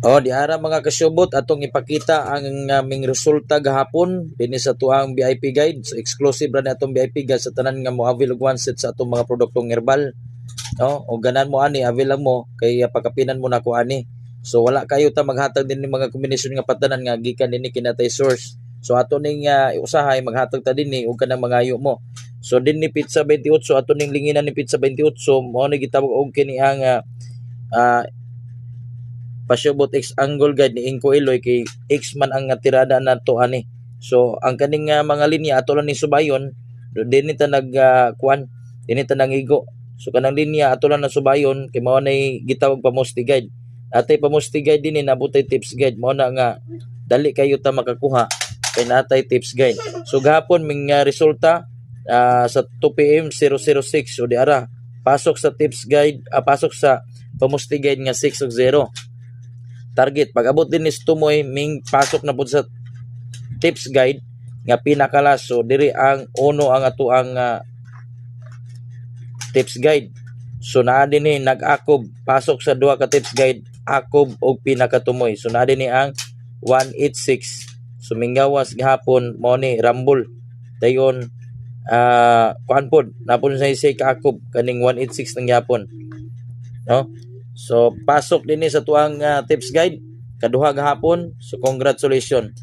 Oh, di ara mga kasyubot atong ipakita ang aming resulta gahapon dinhi sa tuang VIP guide. So exclusive ra na atong VIP guide sa tanan nga mo avail og one set sa atong mga produktong herbal. No, o ganan mo ani avail lang mo kay pagkapinan mo na ko ani. So wala kayo ta maghatag din ng mga kombinasyon nga patanan nga gikan dinhi kinatay source. So ato ning uh, usahay maghatag ta dinhi og kanang mga ayo mo. So dinhi pizza 28 ato ning linginan ni pizza 28 mo ni gitawag og kini ang ah, ah, pasyubot X angle guide ni Inko Iloy kay X man ang tirada na to ani. So ang kaning nga mga linya ato lang ni subayon do dinhi ta nag uh, kuan dinhi ta nangigo. So kanang linya ato lang na subayon kay mao nay gitawag pa musti guide. Atay pa musti guide dinhi nabutay tips guide mao na nga dali kayo ta makakuha kay natay tips guide. So gahapon ming uh, resulta ah, sa 2 PM 006 so di ara pasok sa tips guide ah, pasok sa pamusti guide nga 6 ug 0 target. Pag abot din ni tumoy ming pasok na pud sa tips guide nga pinakalas. So diri ang uno ang ato ang ah, tips guide. So naa din ni nag-akob pasok sa duha ka tips guide akob og pinakatumoy. So naa din ni ang 186 so minggawas gihapon mo ni rambol dayon ah kuan pod napon sa isay ka akob kaning 186 ng gihapon. No So pasok din sa tuang ah, tips guide kaduha gahapon. So congratulations.